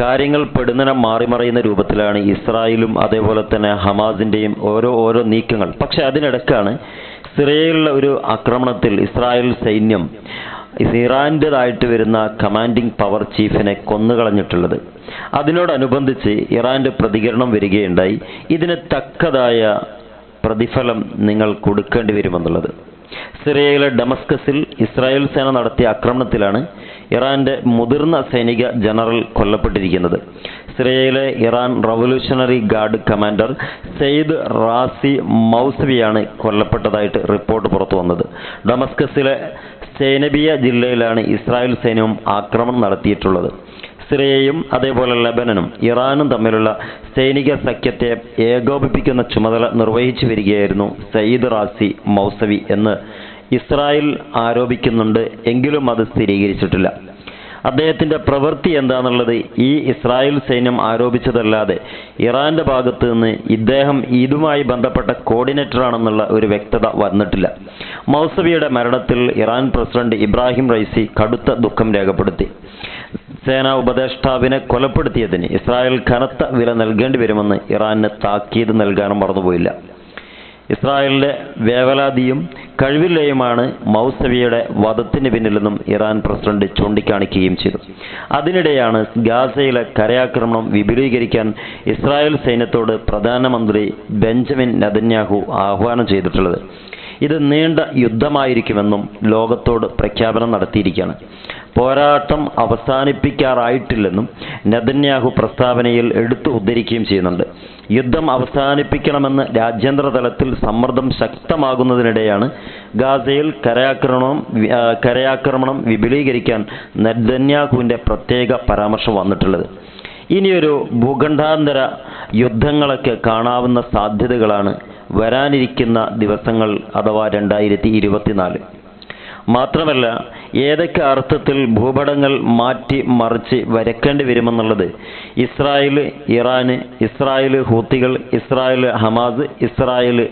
കാര്യങ്ങൾ പെടുന്നനം മാറിമറിയുന്ന രൂപത്തിലാണ് ഇസ്രായേലും അതേപോലെ തന്നെ ഹമാസിന്റെയും ഓരോ ഓരോ നീക്കങ്ങൾ. പക്ഷെ അതിനിടക്കാണ് സിറിയയിലുള്ള ഒരു ആക്രമണത്തിൽ ഇസ്രായേൽ സൈന്യം ഇറാന്റെതായിട്ട് വരുന്ന കമാൻഡിംഗ് പവർ ചീഫിനെ കൊന്നുകളഞ്ഞിട്ടുള്ളത്. അതിനോടനുബന്ധിച്ച് ഇറാന്റെ പ്രതികരണം വരികയുണ്ടായി. ഇതിന് തക്കതായ പ്രതിഫലം നിങ്ങൾ കൊടുക്കേണ്ടി വരുമെന്നുള്ളത്. സിറിയയിലെ ഡമസ്കസിൽ ഇസ്രായേൽ സേന നടത്തിയ ആക്രമണത്തിലാണ് ഇറാന്റെ മുതിർന്ന സൈനിക ജനറൽ കൊല്ലപ്പെട്ടിരിക്കുന്നത്. സിറിയയിലെ Iran revolutionary guard commander Seyed Razi മൗസവിയാണ് കൊല്ലപ്പെട്ടതായിട്ട് റിപ്പോർട്ട് പുറത്തു വന്നത്. ഡമസ്കസിലെ സേനബിയ ജില്ലയിലാണ് ഇസ്രായേൽ സൈന്യവും ആക്രമണം നടത്തിയിട്ടുള്ളത്. സിറിയയും അതേപോലെ ലബനനും ഇറാനും തമ്മിലുള്ള സൈനിക സഖ്യത്തെ ഏകോപിപ്പിക്കുന്ന ചുമതല നിർവഹിച്ചു വരികയായിരുന്നു സയ്യിദ് റാസി മൗസവി എന്ന് ഇസ്രായേൽ ആരോപിക്കുന്നുണ്ട് എങ്കിലും അത് സ്ഥിരീകരിച്ചിട്ടില്ല. അദ്ദേഹത്തിന്റെ പ്രവൃത്തി എന്താണെന്നുള്ളത് ഈ ഇസ്രായേൽ സൈന്യം ആരോപിച്ചതല്ലാതെ ഇറാന്റെ ഭാഗത്ത് നിന്ന് ഇദ്ദേഹം ഇതുമായി ബന്ധപ്പെട്ട കോർഡിനേറ്റർ ആണെന്നുള്ള ഒരു വ്യക്തത വന്നിട്ടില്ല. മൗസവിയുടെ മരണത്തിൽ ഇറാൻ പ്രസിഡന്റ് ഇബ്രാഹിം റൈസി കടുത്ത ദുഃഖം രേഖപ്പെടുത്തി. സേനാ ഉപദേഷ്ടാവിനെ കൊലപ്പെടുത്തിയതിന് ഇസ്രായേൽ കനത്ത വില നൽകേണ്ടി വരുമെന്ന് ഇറാന് താക്കീത് നൽകാനും മറന്നുപോയില്ല. ഇസ്രായേലിന്റെ വേവലാതിയും കഴിവില്ലയുമാണ് മൗസവിയുടെ വധത്തിന് പിന്നിലെന്നും ഇറാൻ പ്രസിഡന്റ് ചൂണ്ടിക്കാണിക്കുകയും ചെയ്തു. അതിനിടെയാണ് ഗാസയിലെ കരയാക്രമണം വിപുലീകരിക്കാൻ ഇസ്രായേൽ സൈന്യത്തോട് പ്രധാനമന്ത്രി ബെഞ്ചമിൻ നെതന്യാഹു ആഹ്വാനം ചെയ്തിട്ടുള്ളത്. ഇത് നീണ്ട യുദ്ധമായിരിക്കുമെന്നും ലോകത്തോട് പ്രഖ്യാപനം നടത്തിയിരിക്കുകയാണ്. പോരാട്ടം അവസാനിപ്പിക്കാറായിട്ടില്ലെന്നും നെതന്യാഹു പ്രസ്താവനയിൽ എടുത്തു ഉദ്ധരിക്കുകയും ചെയ്യുന്നുണ്ട്. യുദ്ധം അവസാനിപ്പിക്കണമെന്ന് രാജ്യാന്തര തലത്തിൽ സമ്മർദ്ദം ശക്തമാകുന്നതിനിടെയാണ് ഗാസയിൽ കരയാക്രമണം കരയാക്രമണം വിപുലീകരിക്കാൻ നെതന്യാഹുവിന്റെ പ്രത്യേക പരാമർശം വന്നിട്ടുള്ളത്. ഇനിയൊരു ഭൂഖണ്ഡാന്തര യുദ്ധങ്ങളൊക്കെ കാണാവുന്ന സാധ്യതകളാണ് വരാനിരിക്കുന്ന ദിവസങ്ങൾ അഥവാ രണ്ടായിരത്തി ഇരുപത്തിനാല്. മാത്രമല്ല ഏതൊക്കെ അർത്ഥത്തിൽ ഭൂപടങ്ങൾ മാറ്റി മറിച്ച് വരക്കേണ്ടി വരുമെന്നുള്ളത്? ഇസ്രായേൽ ഇറാന് ഇസ്രായേൽ ഹൂത്തികൾ ഇസ്രായേൽ ഹമാസ് ഇസ്രായേൽ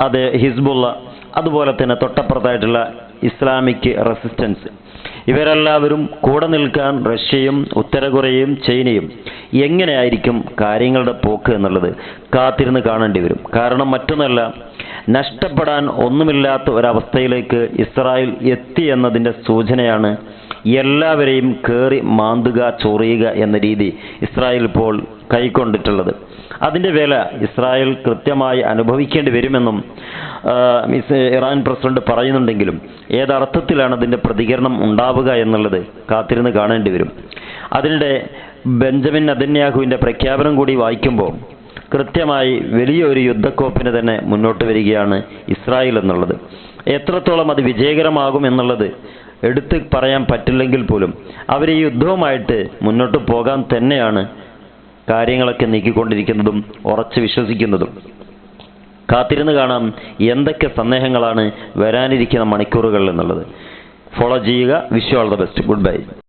അത് ഹിസ്ബുള്ള അതുപോലെ തന്നെ തൊട്ടപ്പുറത്തായിട്ടുള്ള ഇസ്ലാമിക് റെസിസ്റ്റൻസ്. ഇവരെല്ലാവരും കൂടെ നിൽക്കാൻ റഷ്യയും ഉത്തര കൊറിയയും ചൈനയും എങ്ങനെയായിരിക്കും കാര്യങ്ങളുടെ പോക്ക് എന്നുള്ളത് കാത്തിരുന്ന് കാണേണ്ടി വരും. കാരണം മറ്റൊന്നല്ല നഷ്ടപ്പെടാൻ ഒന്നുമില്ലാത്ത ഒരവസ്ഥയിലേക്ക് ഇസ്രായേൽ എത്തി എന്നതിന്റെ സൂചനയാണ് എല്ലാവരെയും കയറി മാന്തുക ചൊറിയുക എന്ന രീതി ഇസ്രായേൽ ഇപ്പോൾ കൈക്കൊണ്ടിട്ടുള്ളത്. അതിന്റെ വില ഇസ്രായേൽ കൃത്യമായി അനുഭവിക്കേണ്ടി വരുമെന്നും മിസ് ഇറാൻ പ്രസിഡന്റ് പറയുന്നുണ്ടെങ്കിലും ഏതർത്ഥത്തിലാണ് അതിന്റെ പ്രതികരണം ഉണ്ടാവുക എന്നുള്ളത് കാത്തിരുന്ന് കാണേണ്ടി വരും. അതിനിടെ ബെഞ്ചമിൻ അതന്യാഹുവിന്റെ പ്രഖ്യാപനം കൂടി വായിക്കുമ്പോൾ കൃത്യമായി വലിയൊരു യുദ്ധക്കോപ്പിന് തന്നെ മുന്നോട്ട് വരികയാണ് ഇസ്രായേൽ എന്നുള്ളത്. എത്രത്തോളം അത് വിജയകരമാകും എന്നുള്ളത് എടുത്ത് പറയാൻ പറ്റില്ലെങ്കിൽ പോലും അവർ ഈ യുദ്ധവുമായിട്ട് മുന്നോട്ട് പോകാൻ തന്നെയാണ് കാര്യങ്ങളൊക്കെ നീക്കിക്കൊണ്ടിരിക്കുന്നതും ഉറച്ച് വിശ്വസിക്കുന്നതും. കാത്തിരുന്ന് കാണാം എന്തൊക്കെ സന്ദേഹങ്ങളാണ് വരാനിരിക്കുന്ന മണിക്കൂറുകൾ എന്നുള്ളത്. ഫോളോ ചെയ്യുക. Wish all the best goodbye